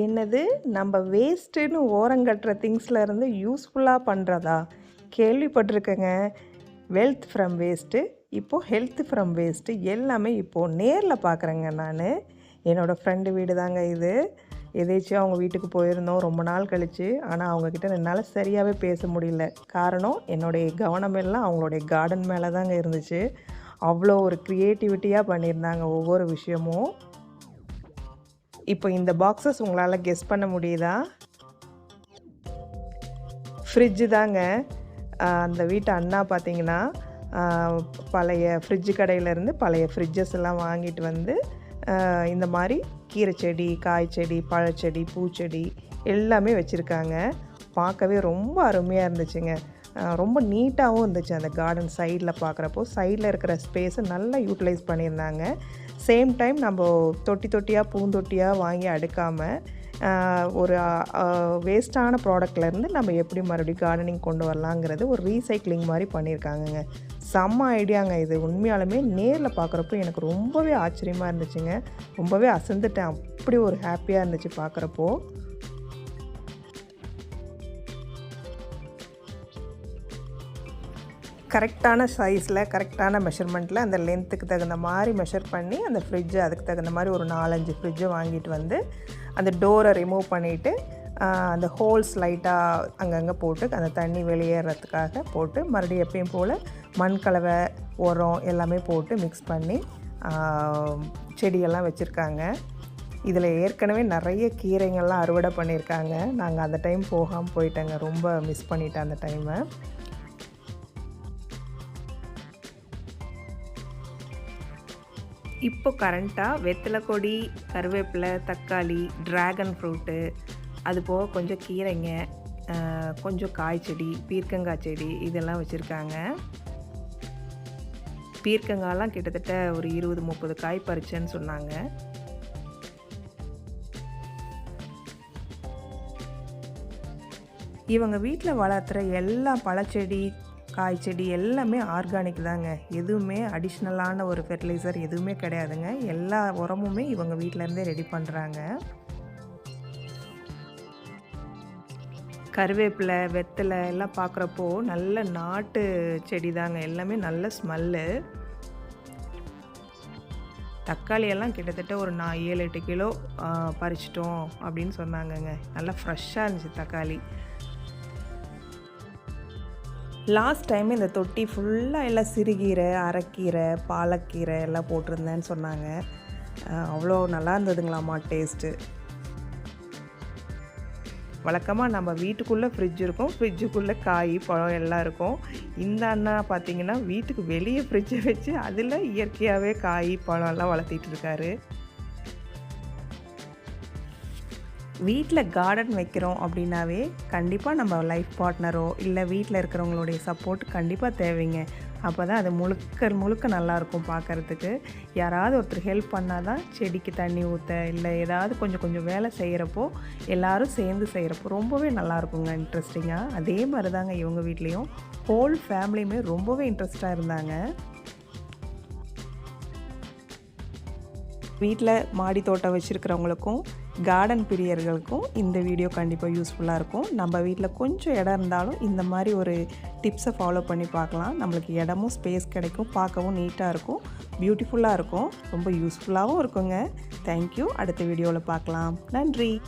என்னது நம்ம வேஸ்ட்டுன்னு ஓரங்கட்டுற திங்ஸ்லேருந்து யூஸ்ஃபுல்லாக பண்ணுறதா கேள்விப்பட்டிருக்கேங்க. வெல்த் ஃப்ரம் வேஸ்ட்டு இப்போது ஹெல்த் ஃப்ரம் வேஸ்ட்டு எல்லாமே இப்போது நேரில் பார்க்குறேங்க நான். என்னோடய ஃப்ரெண்டு வீடு தாங்க இது. எதேச்சும் அவங்க வீட்டுக்கு போயிருந்தோம் ரொம்ப நாள் கழித்து ஆனால் அவங்கக்கிட்ட என்னால் சரியாகவே பேச முடியல. காரணம் என்னுடைய கவனம் எல்லாம் அவங்களுடைய கார்டன் மேலே தாங்க இருந்துச்சு. அவ்வளோ ஒரு க்ரியேட்டிவிட்டியாக பண்ணியிருந்தாங்க ஒவ்வொரு விஷயமும். இப்போ இந்த பாக்ஸஸ் உங்களால் கெஸ் பண்ண முடியுதா? ஃப்ரிட்ஜு தாங்க. அந்த வீட்டு அண்ணா பார்த்தீங்கன்னா பழைய ஃப்ரிட்ஜு கடையிலேருந்து பழைய ஃப்ரிட்ஜஸ் எல்லாம் வாங்கிட்டு வந்து இந்த மாதிரி கீரை செடி காய் செடி பழச்செடி பூச்செடி எல்லாமே வச்சுருக்காங்க. பார்க்கவே ரொம்ப அருமையாக இருந்துச்சுங்க. ரொம்ப நீட்டாகவும் இருந்துச்சு அந்த கார்டன் சைடில் பார்க்குறப்போ சைடில் இருக்கிற ஸ்பேஸை நல்லா யூட்டிலைஸ் பண்ணியிருந்தாங்க. சேம் டைம் நம்ம தொட்டி தொட்டியாக பூந்தொட்டியாக வாங்கி அடுக்காமல் ஒரு வேஸ்ட்டான ப்ராடக்ட்லேருந்து நம்ம எப்படி மறுபடியும் கார்டனிங் கொண்டு வரலாங்கிறது ஒரு ரீசைக்ளிங் மாதிரி பண்ணியிருக்காங்கங்க. செம்ம ஐடியாங்க இது. உண்மையாலுமே நேரில் பார்க்குறப்போ எனக்கு ரொம்பவே ஆச்சரியமாக இருந்துச்சுங்க. ரொம்பவே அசந்துட்டேன். அப்படி ஒரு ஹாப்பியாக இருந்துச்சு பார்க்குறப்போ. கரெக்டான சைஸில் கரெக்டான மெஷர்மெண்ட்டில் அந்த லென்த்துக்கு தகுந்த மாதிரி மெஷர் பண்ணி அந்த ஃப்ரிட்ஜு அதுக்கு தகுந்த மாதிரி ஒரு நாலஞ்சு ஃப்ரிட்ஜை வாங்கிட்டு வந்து அந்த டோரை ரிமூவ் பண்ணிவிட்டு அந்த ஹோல்ஸ் லைட்டாக அங்கங்கே போட்டு அந்த தண்ணி வெளியேறதுக்காக போட்டு மறுபடியும் எப்பயும் போல் மண் கலவை உரம் எல்லாமே போட்டு மிக்ஸ் பண்ணி செடியெல்லாம் வச்சுருக்காங்க. இதில் ஏற்கனவே நிறைய கீரைங்கள்லாம் அறுவடை பண்ணியிருக்காங்க நாங்கள் அந்த டைம் போகாமல் போயிட்டேங்க. ரொம்ப மிஸ் பண்ணிட்டேன் அந்த டைமை இப்போ கரண்ட்டாக வெத்தலை கொடி கருவேப்பிலை தக்காளி ட்ராகன் ஃப்ரூட்டு அது போக கொஞ்சம் கீரைங்க கொஞ்சம் காய் செடி பீர்க்கங்காய் செடி இதெல்லாம் வச்சுருக்காங்க. பீர்க்கங்காய்லாம் கிட்டத்தட்ட ஒரு இருபது முப்பது காய் பறிச்சேன்னு சொன்னாங்க. இவங்க வீட்டில் வளர்த்துற எல்லா பழச்செடி காய் செடி எல்லாமே ஆர்கானிக் தாங்க. எதுவுமே அடிஷ்னலான ஒரு ஃபெர்டிலைசர் எதுவுமே கிடையாதுங்க. எல்லா உரமுமே இவங்க வீட்டிலேருந்தே ரெடி பண்ணுறாங்க கருவேப்பிலை வெத்தலை எல்லாம் பார்க்குறப்போ நல்ல நாட்டு செடி தாங்க எல்லாமே நல்ல ஸ்மெல்லு தக்காளியெல்லாம் கிட்டத்தட்ட ஒரு நான் ஏழு எட்டு கிலோ பறிச்சிட்டோம் அப்படின்னு சொன்னாங்கங்க. நல்லா ஃப்ரெஷ்ஷாக இருந்துச்சு தக்காளி. லாஸ்ட் டைம் இந்த தொட்டி ஃபுல்லாக எல்லாம் சிறுகீரை அரைக்கீரை பாலக்கீரை எல்லாம் போட்டிருந்தேன்னு சொன்னாங்க. அவ்வளோ நல்லா இருந்ததுங்களாம்மா டேஸ்ட்டு வழக்கமாக நம்ம வீட்டுக்குள்ளே ஃப்ரிட்ஜ் இருக்கும். ஃப்ரிட்ஜுக்குள்ளே காய் பழம் எல்லாம் இருக்கும். இந்த அண்ணா பார்த்திங்கன்னா வீட்டுக்கு வெளியே ஃப்ரிட்ஜை வச்சு அதில் இயற்கையாகவே காய் பழம் எல்லாம் வளர்த்திட்டு இருக்காரு. வீட்டில் கார்டன் வைக்கிறோம் அப்படின்னாவே கண்டிப்பாக நம்ம லைஃப் பார்ட்னரோ இல்லை வீட்டில் இருக்கிறவங்களுடைய சப்போர்ட் கண்டிப்பாக தேவைங்க. அப்போ தான் அது முழுக்க முழுக்க நல்லாயிருக்கும் பார்க்குறதுக்கு யாராவது ஒருத்தர் ஹெல்ப் பண்ணால் தான் செடிக்கு தண்ணி ஊற்ற இல்லை ஏதாவது கொஞ்சம் கொஞ்சம் வேலை செய்கிறப்போ எல்லோரும் சேர்ந்து செய்கிறப்போ ரொம்பவே நல்லாயிருக்குங்க இன்ட்ரெஸ்டிங்காக அதே மாதிரி தாங்க இவங்க வீட்லேயும். ஹோல் ஃபேமிலியுமே ரொம்பவே இன்ட்ரெஸ்டாக இருந்தாங்க. வீட்டில் மாடி தோட்டம் வச்சுருக்கிறவங்களுக்கும் கார்டன் பிரியர்களுக்கும் இந்த வீடியோ கண்டிப்பாக யூஸ்ஃபுல்லாக இருக்கும். நம்ம வீட்டில் கொஞ்சம் இடம் இருந்தாலும் இந்த மாதிரி ஒரு டிப்ஸை ஃபாலோ பண்ணி பார்க்கலாம். நம்மளுக்கு இடமும் ஸ்பேஸ் கிடைக்கும் பார்க்கவும் நீட்டாக இருக்கும் பியூட்டிஃபுல்லாக இருக்கும். ரொம்ப யூஸ்ஃபுல்லாகவும் இருக்குங்க. தேங்க்யூ அடுத்த வீடியோவில் பார்க்கலாம். நன்றி.